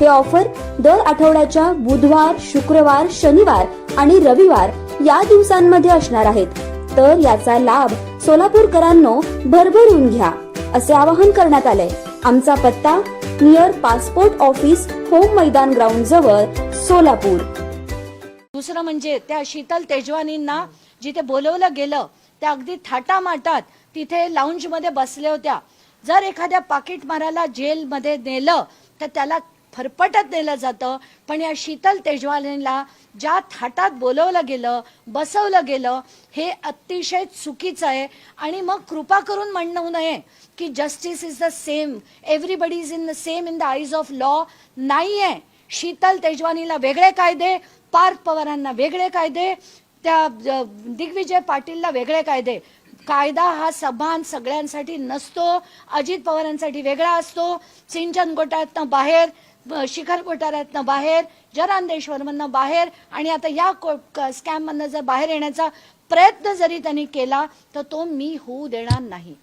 हे ऑफर दर आठवड्याच्या बुधवार शुक्रवार शनिवार आणि रविवार या दिवसांमध्ये असणार आहेत. तर याचा लाभ सोलापूरकरांनो भरभरून घ्या असे आवाहन करण्यात आले आमचा पत्ता near passport office home Maidan ground जवळ सोलापूर. दुसरं म्हणजे त्या शीतल तेजवानींना जिथे बोलवलं गेलं त्या अगदी थाटामाटात तिथे लाऊंजमध्ये बसल्या होत्या. जर एखाद्या पाकिट माराला जेलमध्ये नेलं तर त्याला फरफटत नेलं जातं. पण या शीतल तेजवानीला ज्या थाटात बोलवलं गेलं बसवलं गेलं हे अतिशय चुकीचं आहे. आणि मग कृपा करून म्हणणं होऊ नये की justice is the same everybody is in the same in the eyes of law नाही आहे शीतल तेजवानीला वेगळे कायदे पार्थ पवारांना वेगळे कायदे त्या दिग्विजय पाटीलला वेगळे कायदे. कायदा हा सभान सगळ्यांसाठी नसतो. अजित पवारांसाठी वेगळा असतो. सिंचन घोटाळ्यातनं बाहेर शिखर घोटाळ्यातनं बाहेर जरांदेश्वरमधनं बाहेर आणि आता या को स्कॅममधनं जर बाहेर येण्याचा प्रयत्न जरी त्यांनी केला तर तो मी होऊ देणार नाही.